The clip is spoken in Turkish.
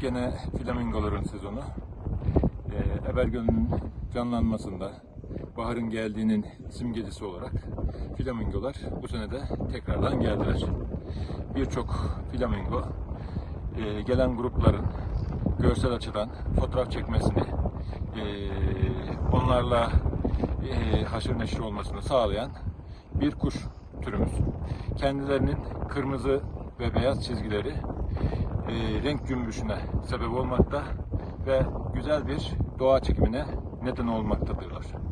gene flamingoların sezonu. Ee, Ebergöl'ün canlanmasında baharın geldiğinin simgecisi olarak flamingolar bu sene de tekrardan geldiler. Birçok flamingo e, gelen grupların görsel açıdan fotoğraf çekmesini, e, onlarla e, haşır neşir olmasını sağlayan bir kuş türümüz. Kendilerinin kırmızı ve beyaz çizgileri e, renk cümbüşüne sebep olmakta ve güzel bir doğa çekimine neden olmaktadırlar.